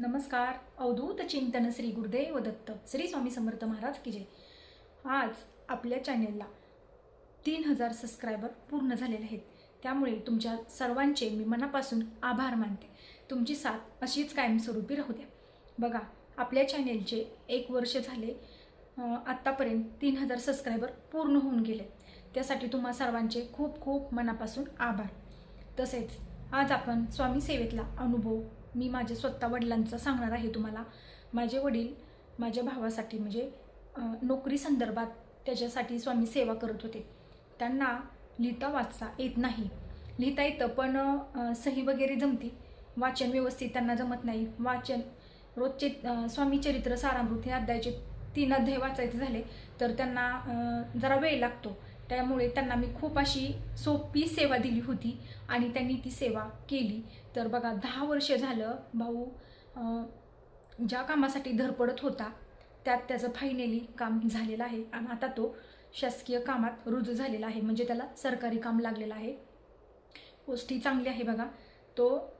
नमस्कार. अवधूत चिंतन श्री गुरुदेव दत्त. श्री स्वामी समर्थ महाराज की जय. आज आपल्या चॅनेलला तीन हजार सबस्क्रायबर पूर्ण झालेले आहेत. त्यामुळे तुमच्या सर्वांचे मी मनापासून आभार मानते. तुमची साथ अशीच कायमस्वरूपी राहू द्या. बघा आपल्या चॅनेलचे एक वर्ष झाले आत्तापर्यंत तीन हजार सबस्क्रायबर पूर्ण होऊन गेले. त्यासाठी तुम्हा सर्वांचे खूप खूप मनापासून आभार. तसेच आज आपण स्वामी सेवेतला अनुभव मी माझ्या स्वतः वडिलांचं सांगणार आहे तुम्हाला. माझे वडील माझ्या भावासाठी म्हणजे नोकरी संदर्भात त्याच्यासाठी स्वामी सेवा करत होते. त्यांना लिहिता वाचता येत नाही. लिहिता येतं पण सही वगैरे जमती. वाचन व्यवस्थित त्यांना जमत नाही. वाचन रोजचे स्वामी चरित्र सारामृत हे अध्यायाचे तीन अध्याय वाचायचे झाले तर त्यांना जरा वेळ लागतो. त्यामुळे त्यांना मी खूप अशी सोपी सेवा दिली होती आणि त्यांनी ती सेवा केली. तर बघा दहा वर्ष झालं भाऊ ज्या कामासाठी धरपडत होता त्यात त्याचं फायनली काम झालेलं आहे आणि आता तो शासकीय कामात रुजू झालेला आहे. म्हणजे त्याला सरकारी काम लागलेलं आहे. गोष्टी चांगली आहे बघा. तो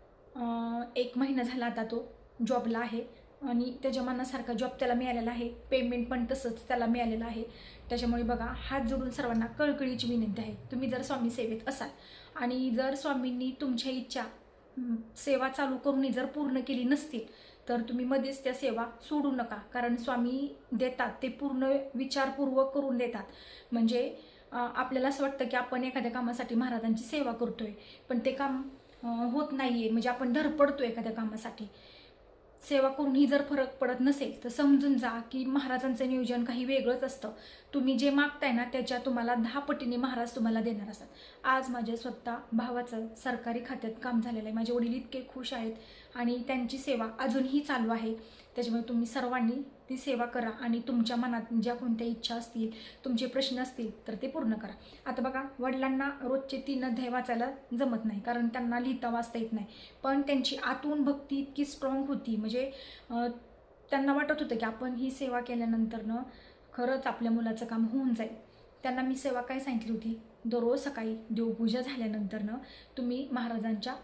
एक महिना झाला आता तो जॉबला आहे. आणि त्याच्या मनासारखा जॉब त्याला मिळालेला आहे. पेमेंट पण तसंच त्याला मिळालेलं आहे. त्याच्यामुळे बघा हात जोडून सर्वांना कळकळीची विनंती आहे. तुम्ही जर स्वामी सेवेत असाल आणि जर स्वामींनी तुमच्या इच्छा सेवा चालू करूनही जर पूर्ण केली नसतील तर तुम्ही मध्येच त्या सेवा सोडू नका. कारण स्वामी देतात ते पूर्ण विचारपूर्वक करून देतात. म्हणजे आपल्याला असं वाटतं की आपण एखाद्या कामासाठी महाराजांची सेवा करतोय पण ते काम होत नाही आहे म्हणजे आपण धरपडतो एखाद्या कामासाठी. सेवा करूनही जर फरक पडत नसेल तर समजून जा की महाराजांचं नियोजन काही वेगळंच असतं. तुम्ही जे मागताय ना त्याच्या तुम्हाला दहा पटीने महाराज तुम्हाला देणार असतात. आज माझ्या स्वतः भावाचं सरकारी खात्यात काम झालेलं आहे. माझे वडील इतके खुश आहेत. आणि त्यांची सेवा अजूनही चालू आहे. त्याच्यामुळे तुम्ही सर्वांनी ती सेवा करा आणि तुमच्या मनात ज्या कोणत्या इच्छा असतील तुमचे प्रश्न असतील तर ते पूर्ण करा. आता बघा वडिलांना रोजचे तीन अध्याय वाचायला जमत नाही कारण त्यांना लिहिता वाचता येत नाही. पण त्यांची आतून भक्ती इतकी स्ट्रॉंग होती म्हणजे त्यांना वाटत होतं की आपण ही सेवा केल्यानंतरनं खरंच आपल्या मुलाचं काम होऊन जाईल. त्यांना मी सेवा काय सांगितली होती? दररोज सकाळी देवपूजा झाल्यानंतरनं तुम्ही महाराजांच्या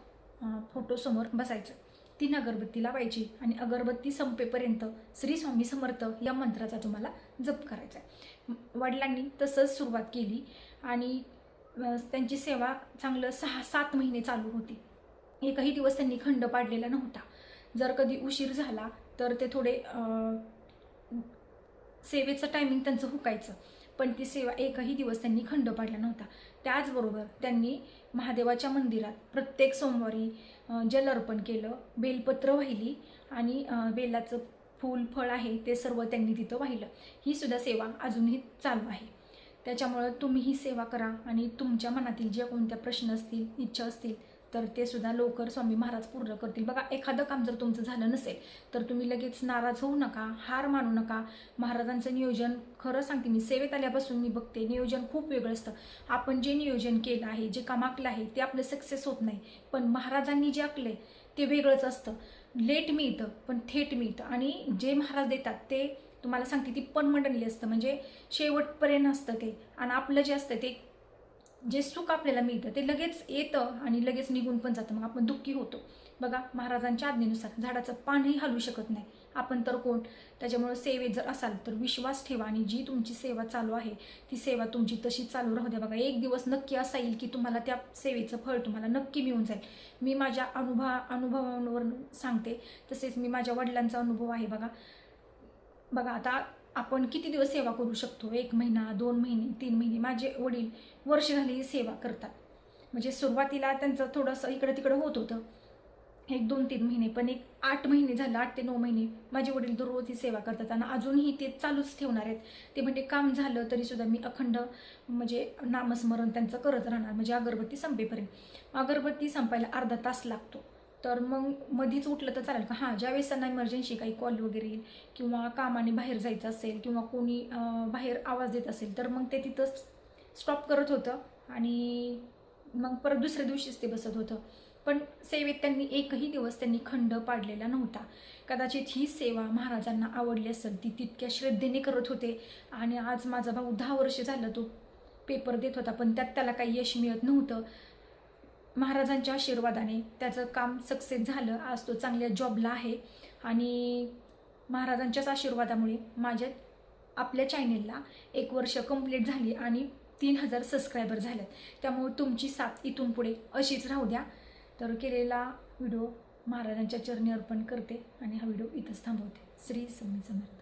फोटोसमोर बसायचं. तीन अगरबत्ती लावायची आणि अगरबत्ती संपेपर्यंत श्री स्वामी समर्थ या मंत्राचा तुम्हाला जप करायचा आहे. वडिलांनी तसंच सुरुवात केली. आणि त्यांची सेवा चांगलं सहा सात महिने चालू होती. एकही दिवस त्यांनी खंड पाडलेला नव्हता. जर कधी उशीर झाला तर ते थोडे सेवेचं टायमिंग त्यांचं हुकायचं. पण ती सेवा एकही दिवस त्यांनी खंड पाडला नव्हता. त्याचबरोबर त्यांनी महादेवाच्या मंदिरात प्रत्येक सोमवारी जल अर्पण केलं बेलपत्र वाहिली आणि बेलाचं फूल फळ आहे ते सर्व त्यांनी तिथं वाहिलं. ही सुद्धा सेवा अजूनही चालू आहे. त्याच्यामुळं तुम्ही ही सेवा करा आणि तुमच्या मनातील ज्या कोणत्या प्रश्न असतील इच्छा असतील तर ते सुद्धा लवकर स्वामी महाराज पूर्ण करतील. बघा एखादं काम जर तुमचं झालं नसेल तर तुम्ही लगेच नाराज होऊ नका हार मानू नका. महाराजांचं नियोजन खरं सांगते मी सेवेत आल्यापासून मी बघते नियोजन खूप वेगळं असतं. आपण जे नियोजन केलं आहे जे काम आखलं आहे ते आपलं सक्सेस होत नाही. पण महाराजांनी जे आखले ते वेगळंच असतं. लेट मिळतं पण थेट मिळतं. आणि जे महाराज देतात ते तुम्हाला सांगते ती पण मंडळी असतं. म्हणजे शेवटपर्यंत असतं ते. आणि आपलं जे असतं ते जे सुख आपल्याला मिळतं ते लगेच येतं आणि लगेच निघून पण जातं. मग आपण दुःखी होतो. बघा महाराजांच्या आज्ञेनुसार झाडाचं पानही हलू शकत नाही. आपण तर कोण? त्याच्यामुळे सेवेत जर असाल तर विश्वास ठेवा आणि जी तुमची सेवा चालू आहे ती सेवा तुमची तशी चालू राहू द्या. बघा एक दिवस नक्की असा येईल की तुम्हाला त्या सेवेचं फळ तुम्हाला नक्की मिळून जाईल. मी माझ्या अनुभवा अनुभवांवर सांगते. तसेच मी माझ्या वडिलांचा अनुभव आहे. बघा बघा आता आपण किती दिवस सेवा करू शकतो? एक महिना दोन महिने तीन महिने? माझे वडील वर्ष झाले ही सेवा करतात. म्हणजे सुरुवातीला त्यांचं थोडंसं इकडं तिकडं होत होतं. एक दोन तीन महिने पण एक आठ महिने झालं आठ ते नऊ महिने माझे वडील दररोज ही सेवा करतात आणि अजूनही ते चालूच ठेवणार आहेत. ते म्हणजे काम झालं तरी सुद्धा मी अखंड म्हणजे नामस्मरण त्यांचं करत राहणार. म्हणजे अगरबत्ती संपेपर्यंत. अगरबत्ती संपायला अर्धा तास लागतो. तर मग मधीच उठलं तर चालेल का? हां ज्यावेळेस त्यांना इमर्जन्सी काही कॉल वगैरे येईल किंवा कामाने बाहेर जायचं असेल किंवा कोणी बाहेर आवाज देत असेल तर मग ते तिथंच स्टॉप करत होतं आणि मग परत दुसऱ्या दिवशीच ते बसत होतं. पण सेवेत त्यांनी एकही दिवस त्यांनी खंड पाडलेला नव्हता. कदाचित ही सेवा महाराजांना आवडली असेल ती तितक्या श्रद्धेने करत होते आणि आज माझा भाऊ दहा वर्ष झालं तो पेपर देत होता पण त्यात त्याला काही यश मिळत नव्हतं. महाराजांच्या आशीर्वादाने त्याचं काम सक्सेस झालं. आज तो चांगल्या जॉबला आहे. आणि महाराजांच्याच आशीर्वादामुळे माझ्या आपल्या चॅनेलला एक वर्ष कंप्लीट झाली आणि तीन हजार सबस्क्रायबर झाल्यात. त्यामुळे तुमची साथ इथून पुढे अशीच राहू द्या. तर केलेला व्हिडिओ महाराजांच्या चरणी अर्पण करते आणि हा व्हिडिओ इथंच थांबवते. श्री समी समर्थ.